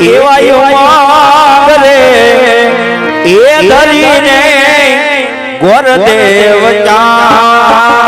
કેવાયો માંગ રે એ ધરીને ગોરદેવ ચા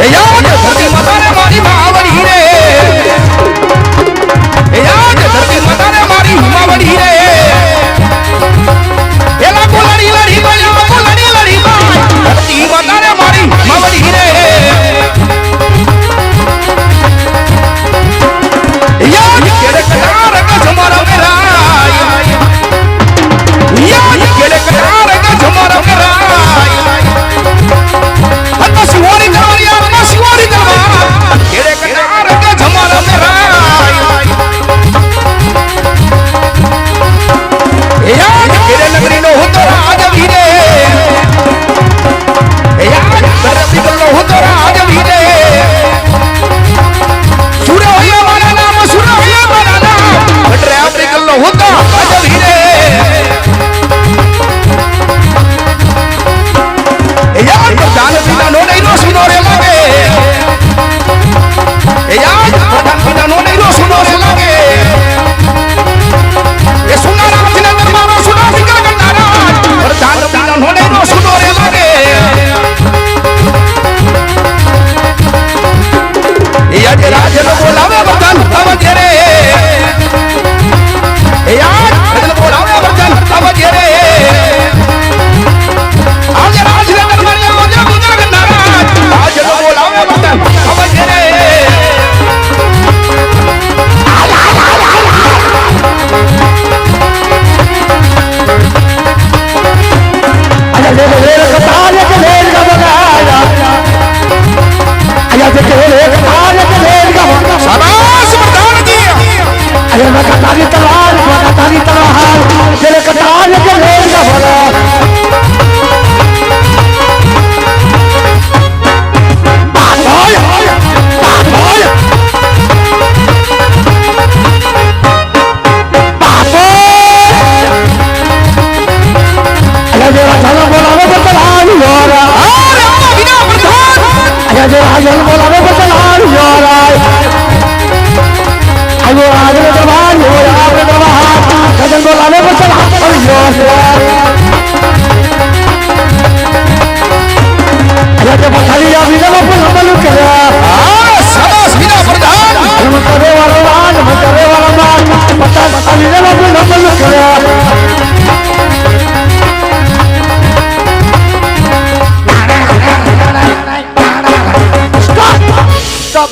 Yeah. Ada lima.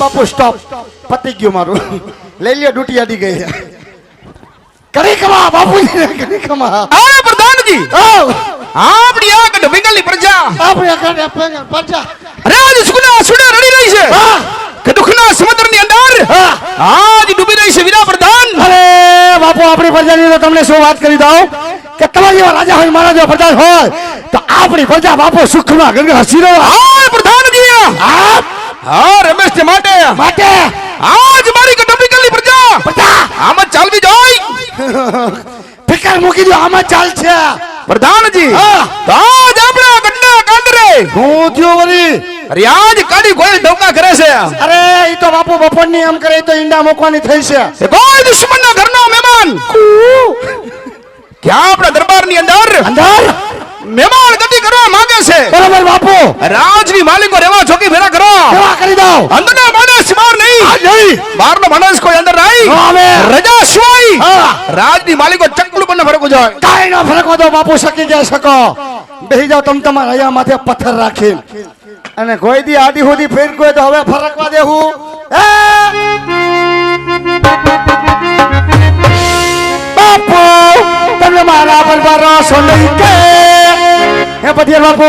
બાપુ સ્ટોપ પતી ગયું મારું. લઈ લ્યો ડૂટી અડી ગઈ. કરી કમા બાપુજી કરી કમા. અરે પ્રધાનજી. આપણી આ કે ડબીકલની પ્રજા. આપણે કાઢે પ્રજા. અરે આજ સુના સુને રડી રહી છે. હા. કે દુઃખના સમુદ્રની અંદર હા. આજ ડૂબી રહી છે વીરા પ્રધાન. અરે બાપુ આપણી પ્રજાની તો તમને શું વાત કરી દઉં? કે તમારી જેવા રાજા હોય મારા જેવા પ્રજા હોય તો આપણી પ્રજા બાપુ સુખમાં ગંગા હસીરો હા પ્રધાનજી. આ હા રમેશ ને માટે. માટે. આજ મારી કે ડબીકલની પ્રજા. પ્રજા. આમ ચાલવી જોઈ. ફિકર મૂકી દો આમાં ચાલ છે પ્રધાનજી તો આજ આપણે ગંડા કાંદરે હું થયો વળી. અરે આજ કાઢી કોઈ ડોકા કરે છે. અરે ઈ તો બાપુ બપોરની એમ કરે તો ઈંડા મૂકવાની થઈ છે. એ કોઈ દુશ્મનના ઘરનો મહેમાન. ક્યાં આપણા દરબારની અંદર? અંદર? મહેમાન ગતિ કરવા માંગે છે. બરાબર બાપુ. રાજની માલિકો રેવા ચોકી ફેરા કરો. સેવા કરી દઉં. અંદરના માણસ બહાર નહીં. નહીં. બહારનો માણસ કોઈ અંદર નહીં. આવે. રજા સિવાય. રાજની માલિકો ચકલું પણ ફરકો જાય કાઈ નો ફરકો દો બાપુ શકી જાય શકો. બેહી જાવ તમ તમારા હૈયા માથે પથ્થર રાખી અને કોઈ દી આદી હોદી ફેર કોઈ તો હવે ફરકવા દેવું એ! બાપુ તમે મારા પર ભરોસો નહીં કે પટેલ બાપુ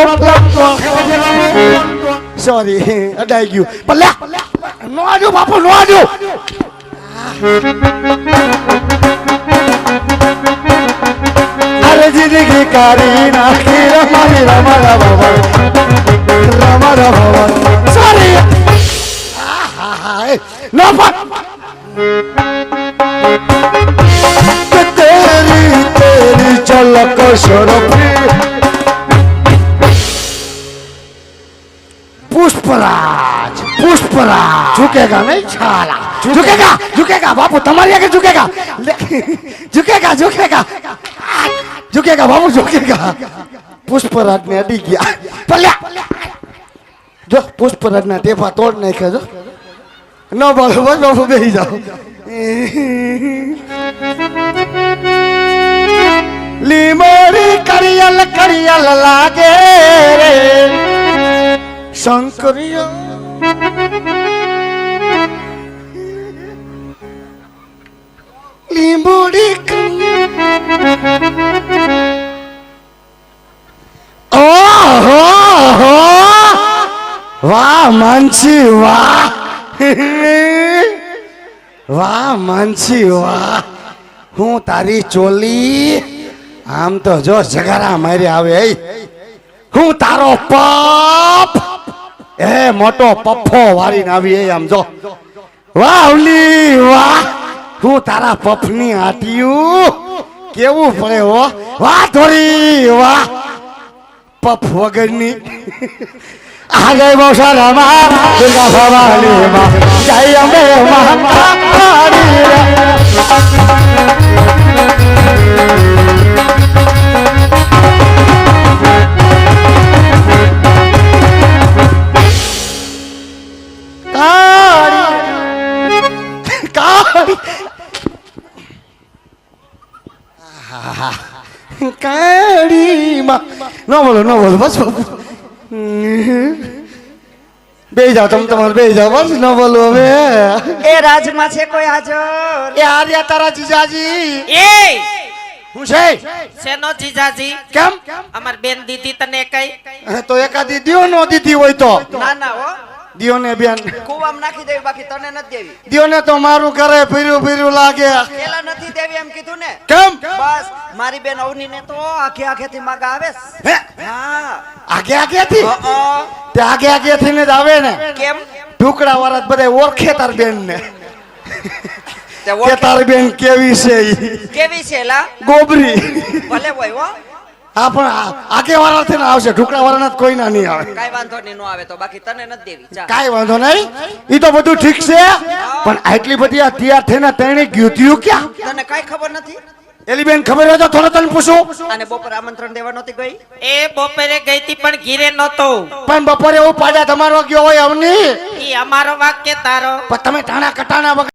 સોરી અડાઈ ગયું પણ લે નો આજો બાપુ નો આજો અરે જિંદગી કરી નાખી રમારી રમા રમા રમા રમા સોરી નો પણ કે તેરી તેરી ઝલક શરફી પુષ્પરાજ પુષ્પરાજ ઝુકેગા નહીં છાલા ઝુકેગા ઝુકેગા બાપુ તમારી આગળ ઝુકેગા લે- ઝુકેગા ઝુકેગા ઝુકેગા બાપુ ઝુકેગા પુષ્પરાજ ને અડી ગયા પલ્યા જો પુષ્પરાજ ના ટેપા તોડ નાખ્યા જો ન બોલો બસ બાપુ બેસી જાઓ લીમડી કરિયલ કરિયલ લાગે રે શંકરિયો. લીંબુડી વાહ, માનસી, વાહ. વાહ, માનસી, વાહ. હું તારી ચોલી. આમ તો જો જગારા મારી આવે હું તારો પપ એ મોટો પફો વારીને આવી એ આમ જો. વાહલી વાહ. હું તારા પફની આટિયું. કેવું પડે હો? વાહ થોડી વાહ. પફ વગરની. આ જય બૌસારામાં દુર્ગા ભવાનીમાં જય અંબે મહાકાળી કાળી કાળીમાં ન બોલો ન બોલો બસ બે જાઓ તમે તમારે બે જાઓ બસ ન બોલો હવે એ રાજમાં છે કોઈ હાજર? એ આર્યા તારા જીજાજી. એ હું છે? શેનો જીજાજી? કેમ? અમાર બેન દીધી તને કઈ? તો એકાદી દિયો નો દીધી હોય તો. ના ના હો. દિયો ને બેન. કુવામાં નાખી દેવી બાકી તને નથી દેવી. દિયોને તો મારું ઘરે ફીર્યું ફીર્યું લાગે. પેલા નથી દેવી એમ કીધું ને? કેમ? બસ મારી બેન અવની ને તો આખે આખે થી માગા આવે હે? હા. આગે આગે થી તે આગે આગે થી ને જ આવે ને? કેમ? ઢુકડા વાળા બધા ઓળખે તાર બેન ને તે તારી બેન કેવી છે કેવી છે લા ગોબરી. ભલે હોય હો. હા પણ આકે આગે વાળા થી આવશે ઢુકડા વાળા કોઈ ના નહીં આવે. કાઈ વાંધો નહીં નો આવે તો બાકી તને નથી દેવી કાઈ વાંધો નહીં ઈ તો બધું ઠીક છે પણ આટલી બધી આ તૈયાર થઈને તેણે ગયું ત્યું ક્યાં? તને કાઈ ખબર નથી? એલી બેન ખબર હોય તો થોડો તને પૂછું. અને બપોર આમંત્રણ દેવા નહોતી ગઈ? એ બપોરે ગઈ તી પણ ઘીરે નતો પણ બપોરે એવું પાડા તમારો ગયો હોય અમની ઈ અમારો વાક કે તારો. પણ તમે ટાણા કટાણા વગર